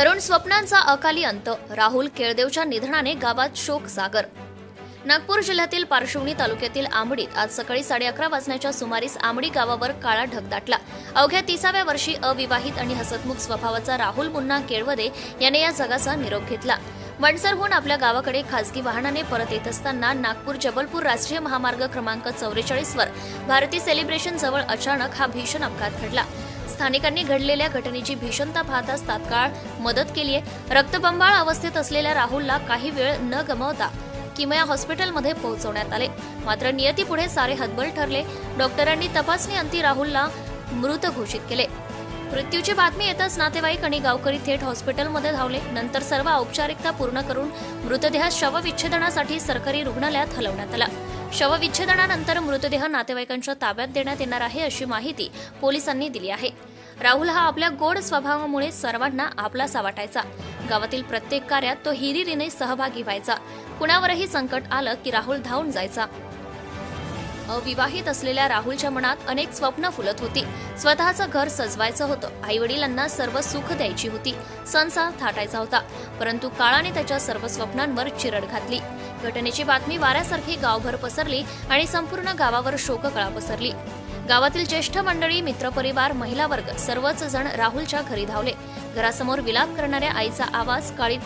तरुण स्वप्नांचा अकाली अंत. राहुल केळदेवच्या निधनाने गावात शोक सागर. नागपूर जिल्ह्यातील पार्श्वनी तालुक्यातील आंबडीत आज सकाळी साडे अकरा वाजण्याच्या सुमारीस आंबडी गावावर काळा ढग दाटला. अवघ्या तिसाव्या वर्षी अविवाहित आणि हसतमुख स्वभावाचा राहुल मुन्ना केळवदे याने या जगाचा निरोप घेतला. वणसरहून आपल्या गावाकडे खासगी वाहनाने परत येत असताना नागपूर जबलपूर राष्ट्रीय महामार्ग क्रमांक चौवेचाळीसवर भारती सेलिब्रेशन जवळ अचानक हा भीषण अपघात घडला. स्थानिकांनी घडलेल्या घटनेची भीषणता पाहताच तात्काळ मदत केली आहे. रक्तबंबाळ अवस्थेत असलेल्या राहुलला काही वेळ न गमावता किमया हॉस्पिटलमध्ये पोहोचवण्यात आले. मात्र नियतीपुढे सारे हतबल ठरले. डॉक्टरांनी तपासणी अंती राहुलला मृत घोषित केले. मृत्यूची बातमी येताच नातेवाईक आणि गावकरी थेट हॉस्पिटलमध्ये धावले. नंतर सर्व औपचारिकता पूर्ण करून मृतदेह शवविच्छेदनासाठी सरकारी रुग्णालयात हलवण्यात आला. शवविच्छेदनानंतर मृतदेह नातेवाईकांच्या ताब्यात देण्यात येणार आहे अशी माहिती पोलिसांनी दिली आहे. राहुल हा आपल्या गोड स्वभावामुळे सर्वांना आपलासा वाटायचा. गावातील प्रत्येक कार्यात तो हिरिरीने सहभागी व्हायचा. कुणावरही संकट आलं की राहुल धावून जायचा. अविवाहित असलेल्या राहुलच्या मनात अनेक स्वप्न फुलत होती. स्वतःचं घर सजवायचं होतं. आई वडिलांना सर्व सुख द्यायची होती. संसार थाटायचा होता. परंतु काळाने त्याच्या सर्व स्वप्नांवर चिरड घातली. घटनेची बातमी वाऱ्यासारखी गावभर पसरली आणि संपूर्ण गावावर शोककळा पसरली. गावातील ज्येष्ठ मंडळी मित्रपरिवार महिला वर्ग सर्वच जण राहुलच्या घरी धावले. घरासमोर विलाप करणाऱ्या आईचा आवाज काळी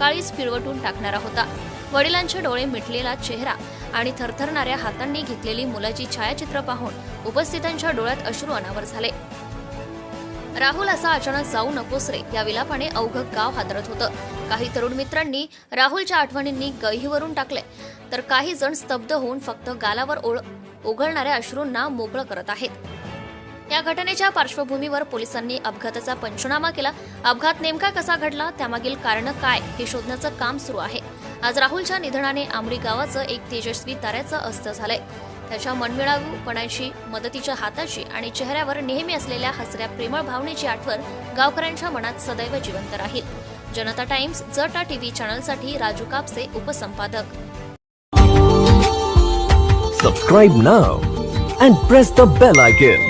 काळीच पिळवटून टाकणारा होता. वडिलांचे डोळे मिटलेला चेहरा आणि थरथरणाऱ्या हातांनी घेतलेली मुलाची छायाचित्र पाहून उपस्थितांच्या डोळ्यात अश्रू अनावर झाले. राहुल असा अचानक जाऊ नकोस रे या विलापाने अवघं गाव हादरत होतं. काही तरुण मित्रांनी राहुलच्या आठवणींनी गहीवरून टाकले तर काही जण स्तब्ध होऊन फक्त गालावर ओळ उघडणाऱ्या अश्रूंना मोकळं करत आहेत. या घटनेच्या पार्श्वभूमीवर पोलिसांनी अपघाताचा पंचनामा केला. अपघात नेमका कसा घडला? त्यामागील कारण काय? हे शोधण्याचं काम सुरू आहे. आज राहुलच्या निधनाने आमरी गावाचं एक तेजस्वी ताऱ्याचं अस्त झालंय. त्याच्या मनमिळावूपणाची मदतीच्या हाताची आणि चेहऱ्यावर नेहमी असलेल्या हसऱ्या प्रेमळ भावनेची आठवण गावकऱ्यांच्या मनात सदैव जिवंत राहील. जनता टाइम्स जटा टीव्ही चॅनलसाठी Raju Kapse उपसंपादक. Subscribe now and press the bell icon